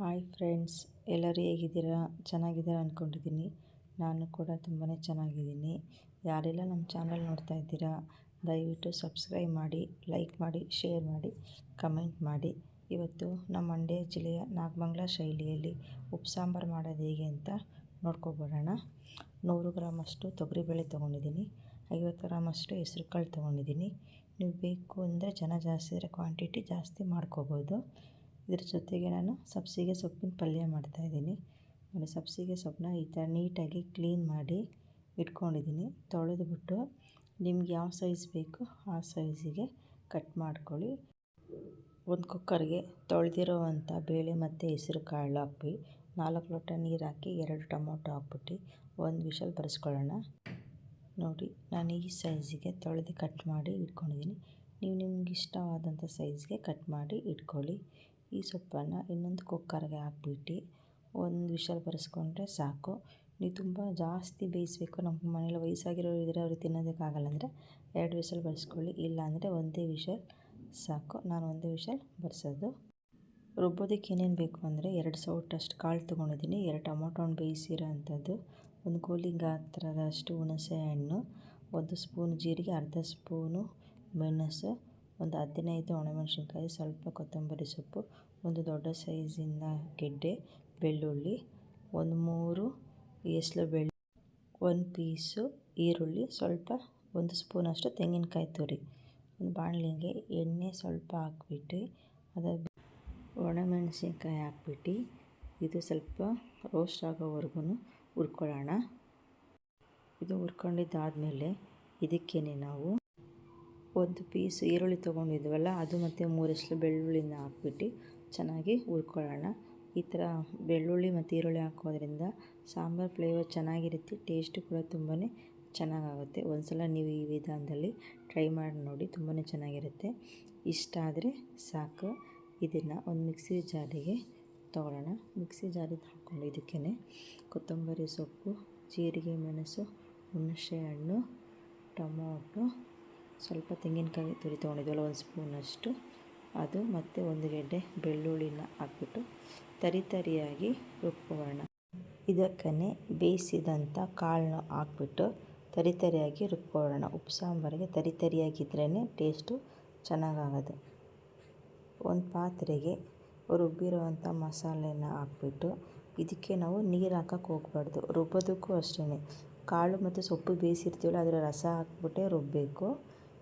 Hi friends, ಎಲ್ಲರೂ ಹೇಗಿದ್ದೀರಾ? ಚೆನ್ನಾಗಿದ್ದೀರಾ ಅಂದ್ಕೊಂಡಿದ್ದೀನಿ. ನಾನು ಕೂಡ ತುಂಬಾ ಚೆನ್ನಾಗಿದ್ದೀನಿ. ಯಾರೆಲ್ಲ ನಮ್ಮ ಚಾನಲ್ ನೋಡ್ತಾ ಇದ್ದೀರಾ, ದಯವಿಟ್ಟು ಸಬ್ಸ್ಕ್ರೈಬ್ ಮಾಡಿ, ಲೈಕ್ ಮಾಡಿ, ಶೇರ್ ಮಾಡಿ, ಕಮೆಂಟ್ ಮಾಡಿ. ಇವತ್ತು ನಮ್ಮ ಮಂಡ್ಯ ಜಿಲ್ಲೆಯ ನಾಗಮಂಗ್ಲ ಶೈಲಿಯಲ್ಲಿ ಉಪ್ಪು ಸಾಂಬಾರು ಮಾಡೋದು ಹೇಗೆ ಅಂತ ನೋಡ್ಕೊಬರೋಣ ನೂರು ಗ್ರಾಮಷ್ಟು ತೊಗರಿಬೇಳೆ ತೊಗೊಂಡಿದ್ದೀನಿ. ಐವತ್ತು ಗ್ರಾಮಷ್ಟು ಹೆಸ್ರು ಕಾಳು ತೊಗೊಂಡಿದ್ದೀನಿ. ನೀವು ಬೇಕು ಅಂದರೆ ಜನ ಜಾಸ್ತಿ ಇದ್ದರೆ ಕ್ವಾಂಟಿಟಿ ಜಾಸ್ತಿ ಮಾಡ್ಕೋಬೋದು. ಇದ್ರ ಜೊತೆಗೆ ನಾನು ಸಬ್ಸಿಗೆ ಸೊಪ್ಪಿನ ಪಲ್ಯ ಮಾಡ್ತಾಯಿದ್ದೀನಿ ನಾನು ಸಬ್ಸಿಗೆ ಸೊಪ್ಪನ್ನ ಈ ಥರ ನೀಟಾಗಿ ಕ್ಲೀನ್ ಮಾಡಿ ಇಟ್ಕೊಂಡಿದ್ದೀನಿ. ತೊಳೆದುಬಿಟ್ಟು ನಿಮ್ಗೆ ಯಾವ ಸೈಜ್ ಬೇಕು ಆ ಸೈಜಿಗೆ ಕಟ್ ಮಾಡ್ಕೊಳ್ಳಿ. ಒಂದು ಕುಕ್ಕರ್ಗೆ ತೊಳೆದಿರೋವಂಥ ಬೇಳೆ ಮತ್ತು ಹೆಸರು ಕಾಳು ಹಾಕಿ ನಾಲ್ಕು ಲೋಟ ನೀರು ಹಾಕಿ ಎರಡು ಟೊಮೊಟೊ ಹಾಕ್ಬಿಟ್ಟು ಒಂದು ವಿಷಲ್ ಬರೆಸ್ಕೊಳ್ಳೋಣ. ನೋಡಿ, ನಾನು ಈ ಸೈಜಿಗೆ ತೊಳೆದು ಕಟ್ ಮಾಡಿ ಇಟ್ಕೊಂಡಿದ್ದೀನಿ. ನೀವು ನಿಮ್ಗೆ ಇಷ್ಟವಾದಂಥ ಸೈಜ್ಗೆ ಕಟ್ ಮಾಡಿ ಇಟ್ಕೊಳ್ಳಿ. ಈ ಸೊಪ್ಪನ್ನು ಇನ್ನೊಂದು ಕುಕ್ಕರ್ಗೆ ಹಾಕ್ಬಿಟ್ಟು ಒಂದು ವಿಷಲ್ ಬರೆಸ್ಕೊಂಡ್ರೆ ಸಾಕು. ನೀವು ತುಂಬ ಜಾಸ್ತಿ ಬೇಯಿಸಬೇಕು. ನಮ್ಮ ಮನೇಲಿ ವಯಸ್ಸಾಗಿರೋರು ಇದ್ದರೆ ಅವ್ರಿಗೆ ತಿನ್ನೋದಕ್ಕಾಗಲ್ಲ ಅಂದರೆ ಎರಡು ವಿಷಲ್ ಬರೆಸ್ಕೊಳ್ಳಿ. ಇಲ್ಲಾಂದರೆ ಒಂದೇ ವಿಷಲ್ ಸಾಕು. ನಾನು ಒಂದೇ ವಿಷಲ್ ಬರೆಸೋದು. ರುಬ್ಬೋದಕ್ಕೆ ಏನೇನು ಬೇಕು ಅಂದರೆ ಎರಡು ಸೌಟಷ್ಟು ಕಾಳು ತೊಗೊಂಡಿದ್ದೀನಿ. ಎರಡು ಟೊಮೊಟೊ ಹಣ್ಣು ಬೇಯಿಸಿರೋ ಅಂಥದ್ದು ಒಂದು ಗೋಲಿ ಗಾತ್ರದಷ್ಟು ಹುಣಸೆ ಹಣ್ಣು, ಒಂದು ಸ್ಪೂನ್ ಜೀರಿಗೆ, ಅರ್ಧ ಸ್ಪೂನು ಮೆಣಸು ಒಂದು ಹದಿನೈದು ಒಣಮೆಣಸಿನ್ಕಾಯಿ, ಸ್ವಲ್ಪ ಕೊತ್ತಂಬರಿ ಸೊಪ್ಪು, ಒಂದು ದೊಡ್ಡ ಸೈಜಿನ ಗೆಡ್ಡೆ, ಬೆಳ್ಳುಳ್ಳಿ, ಒಂದು ಮೂರು ಎಸ್ಲು ಬೆಳ್ಳು ಒಂದು ಪೀಸು ಈರುಳ್ಳಿ, ಸ್ವಲ್ಪ ಒಂದು ಸ್ಪೂನಷ್ಟು ತೆಂಗಿನಕಾಯಿ ತುರಿ, ಒಂದು ಬಾಣಲಿಗೆ ಎಣ್ಣೆ ಸ್ವಲ್ಪ ಹಾಕ್ಬಿಟ್ಟು ಅದ ಒಣಮೆಣಸಿನ್ಕಾಯಿ ಹಾಕ್ಬಿಟ್ಟು ಇದು ಸ್ವಲ್ಪ ರೋಸ್ಟ್ ಆಗೋವರೆಗೂ ಹುರ್ಕೊಳ್ಳೋಣ. ಇದು ಹುರ್ಕೊಂಡಿದ್ದಾದಮೇಲೆ ಇದಕ್ಕೇನೆ ನಾವು ಒಂದು ಪೀಸ್ ಈರುಳ್ಳಿ ತೊಗೊಂಡಿದ್ವಲ್ಲ, ಅದು ಮತ್ತು ಮೂರಷ್ಟು ಬೆಳ್ಳುಳ್ಳಿನ ಹಾಕ್ಬಿಟ್ಟು ಚೆನ್ನಾಗಿ ಹುರ್ಕೊಳ್ಳೋಣ. ಈ ಥರ ಬೆಳ್ಳುಳ್ಳಿ ಮತ್ತು ಈರುಳ್ಳಿ ಹಾಕೋದ್ರಿಂದ ಸಾಂಬಾರು ಫ್ಲೇವರ್ ಚೆನ್ನಾಗಿರುತ್ತೆ, ಟೇಸ್ಟು ಕೂಡ ತುಂಬಾ ಚೆನ್ನಾಗಾಗುತ್ತೆ. ಒಂದು ಸಲ ನೀವು ಈ ವಿಧಾನದಲ್ಲಿ ಟ್ರೈ ಮಾಡಿ ನೋಡಿ ತುಂಬಾ ಚೆನ್ನಾಗಿರುತ್ತೆ. ಇಷ್ಟ ಆದರೆ ಸಾಕು. ಇದನ್ನು ಒಂದು ಮಿಕ್ಸಿ ಜಾರಿಗೆ ತೊಗೊಳ್ಳೋಣ. ಮಿಕ್ಸಿ ಜಾರಿಗೆ ಹಾಕ್ಕೊಂಡು ಇದಕ್ಕೇ ಕೊತ್ತಂಬರಿ ಸೊಪ್ಪು, ಜೀರಿಗೆ ಮೆಣಸು, ಹುಣಸೆ ಹಣ್ಣು, ಟೊಮೊಟೊ ಸ್ವಲ್ಪ ತೆಂಗಿನಕಾಯಿ ತುರಿ ತೊಗೊಂಡಿದ್ವಲ್ಲ ಒಂದು ಸ್ಪೂನಷ್ಟು ಅದು ಮತ್ತು ಒಂದು ಗೆಡ್ಡೆ ಬೆಳ್ಳುಳ್ಳಿನ ಹಾಕ್ಬಿಟ್ಟು ತರಿ ತರಿಯಾಗಿ ರುಬ್ಕೊಳ್ಳೋಣ. ಇದಕ್ಕೇ ಬೇಯಿಸಿದಂಥ ಕಾಳನ್ನ ಹಾಕ್ಬಿಟ್ಟು ತರಿ ತರಿಯಾಗಿ ರುಬ್ಕೊಳ್ಳೋಣ. ಉಪ್ಪು ಸಾಂಬಾರಿಗೆ ತರಿ ತರಿಯಾಗಿದ್ರೇ ಟೇಸ್ಟು ಚೆನ್ನಾಗಾಗೋದು ಒಂದು ಪಾತ್ರೆಗೆ ರುಬ್ಬಿರೋವಂಥ ಮಸಾಲೆನ ಹಾಕ್ಬಿಟ್ಟು ಇದಕ್ಕೆ ನಾವು ನೀರು ಹಾಕೋಕ್ಕೆ ಹೋಗ್ಬಾರ್ದು, ರುಬ್ಬೋದಕ್ಕೂ ಅಷ್ಟೇ ಕಾಳು ಮತ್ತು ಸೊಪ್ಪು ಬೇಯಿಸಿರ್ತೀವಲ್ಲ, ಅದರ ರಸ ಹಾಕ್ಬಿಟ್ಟೆ ರುಬ್ಬಬೇಕು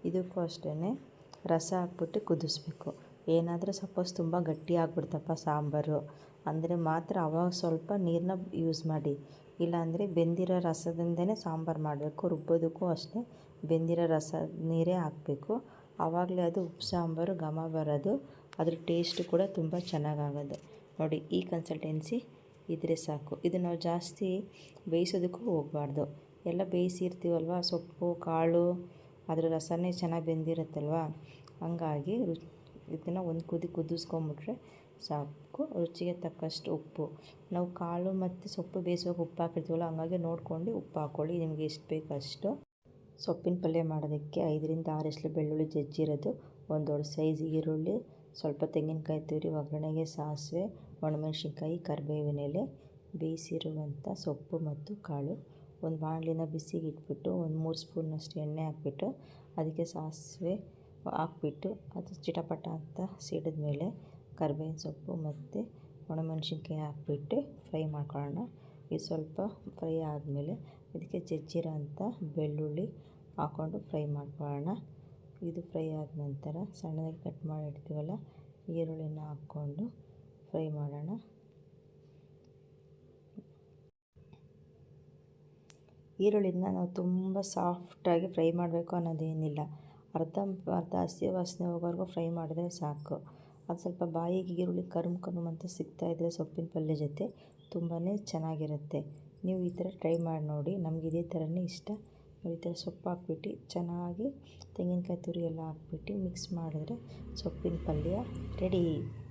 ಇದಕ್ಕೂ ಅಷ್ಟೇ ರಸ ಹಾಕ್ಬಿಟ್ಟು ಕುದಿಸ್ಬೇಕು. ಏನಾದರೂ ಸಪೋಸ್ ತುಂಬ ಗಟ್ಟಿ ಆಗ್ಬಿಡ್ತಪ್ಪ ಸಾಂಬಾರು. ಅಂದರೆ ಮಾತ್ರ ಅವಾಗ ಸ್ವಲ್ಪ ನೀರನ್ನ ಯೂಸ್ ಮಾಡಿ. ಇಲ್ಲಾಂದರೆ ಬೆಂದಿರೋ ರಸದಿಂದನೇ ಸಾಂಬಾರು ಮಾಡಬೇಕು. ರುಬ್ಬೋದಕ್ಕೂ ಅಷ್ಟೇ ಬೆಂದಿರೋ ರಸ ನೀರೇ ಹಾಕಬೇಕು. ಆವಾಗಲೇ ಅದು ಉಪ್ಪು ಸಾಂಬಾರು, ಘಮ ಬರೋದು. ಅದ್ರ ಟೇಸ್ಟ್ ಕೂಡ ತುಂಬ ಚೆನ್ನಾಗಾಗೋದು. ನೋಡಿ, ಈ ಕನ್ಸಲ್ಟೆನ್ಸಿ ಇದ್ರೆ ಸಾಕು. ಇದು ನಾವು ಜಾಸ್ತಿ ಬೇಯಿಸೋದಕ್ಕೂ ಹೋಗಬಾರ್ದು. ಎಲ್ಲ ಬೇಯಿಸಿರ್ತೀವಲ್ವ? ಸೊಪ್ಪು, ಕಾಳು ಅದರ ರಸನೇ ಚೆನ್ನಾಗಿ ಬೆಂದಿರುತ್ತಲ್ವ? ಹಂಗಾಗಿ ರುಚಿ ಇದನ್ನು ಒಂದು ಕುದಿ ಕುದಿಸ್ಕೊಂಬಿಟ್ರೆ ಸಾಕು. ರುಚಿಗೆ ತಕ್ಕಷ್ಟು ಉಪ್ಪು. ನಾವು ಕಾಳು ಮತ್ತು ಸೊಪ್ಪು ಬೇಯಿಸುವಾಗ ಉಪ್ಪು ಹಾಕಿರ್ತೀವಲ್ಲ, ಹಂಗಾಗಿ ನೋಡ್ಕೊಂಡು ಉಪ್ಪು ಹಾಕ್ಕೊಳ್ಳಿ ನಿಮಗೆ ಎಷ್ಟು ಬೇಕು ಅಷ್ಟು. ಸೊಪ್ಪಿನ ಪಲ್ಯ ಮಾಡೋದಕ್ಕೆ ಐದರಿಂದ ಆರು ಎಸ್ಲು ಬೆಳ್ಳುಳ್ಳಿ ಜಜ್ಜಿರೋದು ಒಂದು ದೊಡ್ಡ ಸೈಜ್ ಈರುಳ್ಳಿ, ಸ್ವಲ್ಪ ತೆಂಗಿನಕಾಯಿ ತುರಿ, ಒಗ್ಗರಣೆಗೆ ಸಾಸಿವೆ, ಒಣಮೆಣಸಿನ್ಕಾಯಿ, ಕರಿಬೇವಿನ ಎಲೆ ಬೇಯಿಸಿರುವಂಥ ಸೊಪ್ಪು ಮತ್ತು ಕಾಳು. ಒಂದು ಬಾಣಲಿನ ಬಿಸಿಗೆ ಇಟ್ಬಿಟ್ಟು ಒಂದು ಮೂರು ಸ್ಪೂನಷ್ಟು ಎಣ್ಣೆ ಹಾಕ್ಬಿಟ್ಟು ಅದಕ್ಕೆ ಸಾಸಿವೆ ಹಾಕ್ಬಿಟ್ಟು ಅದು ಚಿಟಪಟ ಅಂತ ಸಿಡಿದ ಮೇಲೆ ಕರ್ಬೇವಿನ ಸೊಪ್ಪು ಮತ್ತು ಒಣಮೆಣಸಿನ್ಕಾಯಿ ಹಾಕ್ಬಿಟ್ಟು ಫ್ರೈ ಮಾಡ್ಕೊಳ್ಳೋಣ. ಇದು ಸ್ವಲ್ಪ ಫ್ರೈ ಆದಮೇಲೆ ಇದಕ್ಕೆ ಜಜ್ಜಿರೋ ಅಂಥ ಬೆಳ್ಳುಳ್ಳಿ ಹಾಕ್ಕೊಂಡು ಫ್ರೈ ಮಾಡ್ಕೊಳ್ಳೋಣ. ಇದು ಫ್ರೈ ಆದ ನಂತರ ಸಣ್ಣದಾಗಿ ಕಟ್ ಮಾಡಿ ಇಡ್ತೀವಲ್ಲ, ಈರುಳ್ಳಿನ ಹಾಕ್ಕೊಂಡು ಫ್ರೈ ಮಾಡೋಣ. ಈರುಳ್ಳಿನ ನಾವು ತುಂಬ ಸಾಫ್ಟಾಗಿ ಫ್ರೈ ಮಾಡಬೇಕು ಅನ್ನೋದೇನಿಲ್ಲ. ಅರ್ಧ ಅರ್ಧ ಹಸಿ ವಾಸನೆ ಹೋಗೋವರೆಗೂ ಫ್ರೈ ಮಾಡಿದ್ರೆ ಸಾಕು. ಅದು ಸ್ವಲ್ಪ ಬಾಯಿಗೆ ಈರುಳ್ಳಿ ಕರುಮ್ ಕರುಮ್ ಅಂತ ಇದ್ದರೆ ಸೊಪ್ಪಿನ ಪಲ್ಯ ಜೊತೆ ತುಂಬಾ ಚೆನ್ನಾಗಿರುತ್ತೆ. ನೀವು ಈ ಥರ ಟ್ರೈ ಮಾಡಿ ನೋಡಿ. ನಮ್ಗೆ ಇದೇ ಥರನೇ ಇಷ್ಟ. ಈ ಥರ ಸೊಪ್ಪು ಹಾಕ್ಬಿಟ್ಟು ಚೆನ್ನಾಗಿ ತೆಂಗಿನಕಾಯಿ ತುರಿ ಎಲ್ಲ ಹಾಕ್ಬಿಟ್ಟು ಮಿಕ್ಸ್ ಮಾಡಿದ್ರೆ ಸೊಪ್ಪಿನ ಪಲ್ಯ ರೆಡಿ.